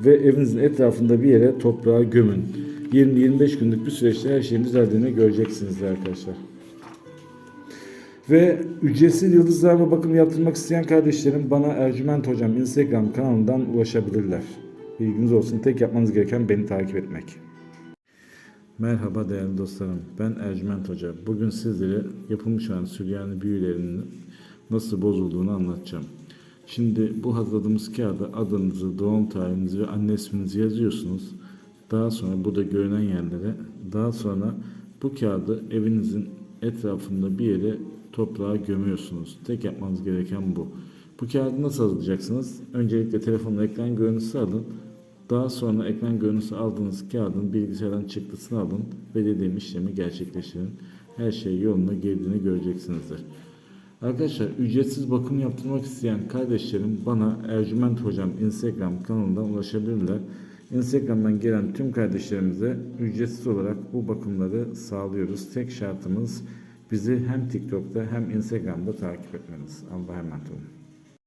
ve evinizin etrafında bir yere toprağa gömün. 20-25 günlük bir süreçte her şeyin düzeldiğini göreceksiniz arkadaşlar. Ve ücretsiz yıldızlarla bakım yaptırmak isteyen kardeşlerim bana Ercüment Hocam Instagram kanalından ulaşabilirler. Bilginiz olsun tek yapmanız gereken beni takip etmek. Merhaba değerli dostlarım. Ben Ercüment Hoca. Bugün sizlere yapılmış olan Süryani büyülerinin nasıl bozulduğunu anlatacağım. Şimdi bu hazırladığımız kağıda adınızı, doğum tarihinizi ve anne isminizi yazıyorsunuz. Daha sonra burada görünen yerlere, daha sonra bu kağıdı evinizin etrafında bir yere toprağa gömüyorsunuz. Tek yapmanız gereken bu. Bu kağıdı nasıl hazırlayacaksınız? Öncelikle telefonla ekran görüntüsü alın. Daha sonra ekran görüntüsü aldığınız kağıdın bilgisayardan çıktısını alın ve dediğim işlemi gerçekleştirin. Her şey yoluna girdiğini göreceksinizdir. Arkadaşlar ücretsiz bakım yaptırmak isteyen kardeşlerim bana Ercüment Hocam Instagram kanalından ulaşabilirler. Instagram'dan gelen tüm kardeşlerimize ücretsiz olarak bu bakımları sağlıyoruz. Tek şartımız bizi hem TikTok'ta hem Instagram'da takip etmeniz. Allah'a emanet olun.